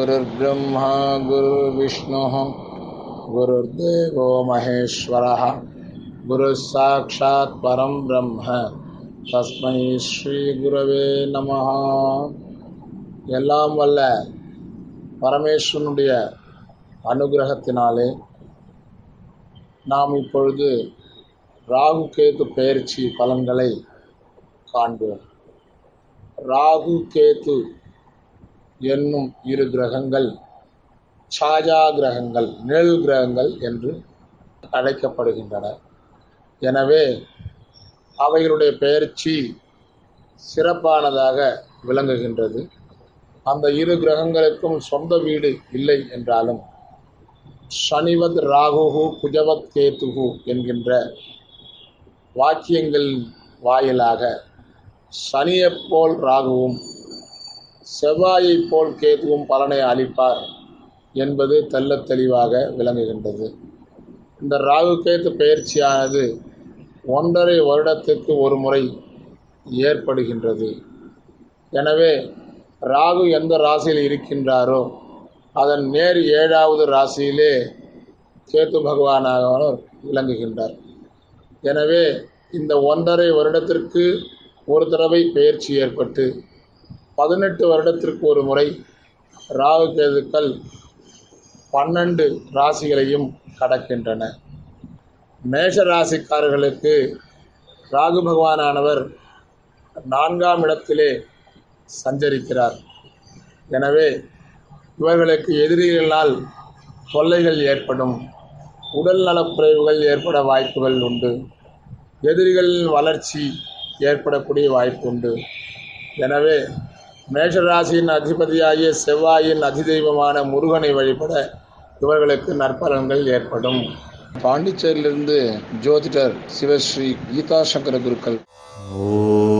गुरुर्ब्रह्मा गुरुर्विष्णुः गुरुर्देवो महेश्वरः गुरुः साक्षात् परं ब्रह्म தஸ்மை ஸ்ரீ குரவே நமஹ எல்லாம் வல்ல பரமேஸ்வரனுடைய அனுகிரகத்தினாலே நாம் இப்பொழுது ராகு கேது பெயர்ச்சி பலன்களை காண்போம் ராகு கேது என்னும் இரு கிரகங்கள் சாஜா கிரகங்கள் நிழல் கிரகங்கள் என்று அழைக்கப்படுகின்றன. எனவே அவைகளுடைய பெயர்ச்சி சிறப்பானதாக விளங்குகின்றது. அந்த இரு கிரகங்களுக்கும் சொந்த வீடு இல்லை என்றாலும் சனிவத் ராகுகு குஜவத் கேத்துகு என்கின்ற வாக்கியங்களின் வாயிலாக சனியைப் போல் ராகுவும் செவ்வாயைப் போல் கேதுவும் பலனை அளிப்பார் என்பது தெள்ளத் தெளிவாக விளங்குகின்றது. இந்த ராகு கேது பயிற்சியானது ஒன்றரை வருடத்திற்கு ஒரு முறை ஏற்படுகின்றது. எனவே ராகு எந்த ராசியில் இருக்கின்றாரோ அதன் நேர் ஏழாவது ராசியிலே கேத்து பகவானாக விளங்குகின்றார். எனவே இந்த ஒன்றரை வருடத்திற்கு ஒரு தடவை பயிற்சி ஏற்பட்டு பதினெட்டு வருடத்திற்கு ஒரு முறை ராகு கேதுக்கள் பன்னெண்டு ராசிகளையும் கடக்கின்றன. மேஷ ராசிக்காரர்களுக்கு ராகு பகவானானவர் நான்காம் இடத்திலே சஞ்சரிக்கிறார். எனவே இவர்களுக்கு எதிரிகளால் தொல்லைகள் ஏற்படும் உடல் நலக்குறைவுகள் ஏற்பட வாய்ப்புகள் உண்டு எதிரிகளின் வளர்ச்சி ஏற்படக்கூடிய வாய்ப்பு உண்டு. எனவே மேஷராசியின் அதிபதியாகிய செவ்வாயின் அதிதெய்வமான முருகனை வழிபட இவர்களுக்கு நற்பலன்கள் ஏற்படும். பாண்டிச்சேரியிலிருந்து ஜோதிடர் சிவஸ்ரீ கீதா சங்கர குருக்கள். ஓ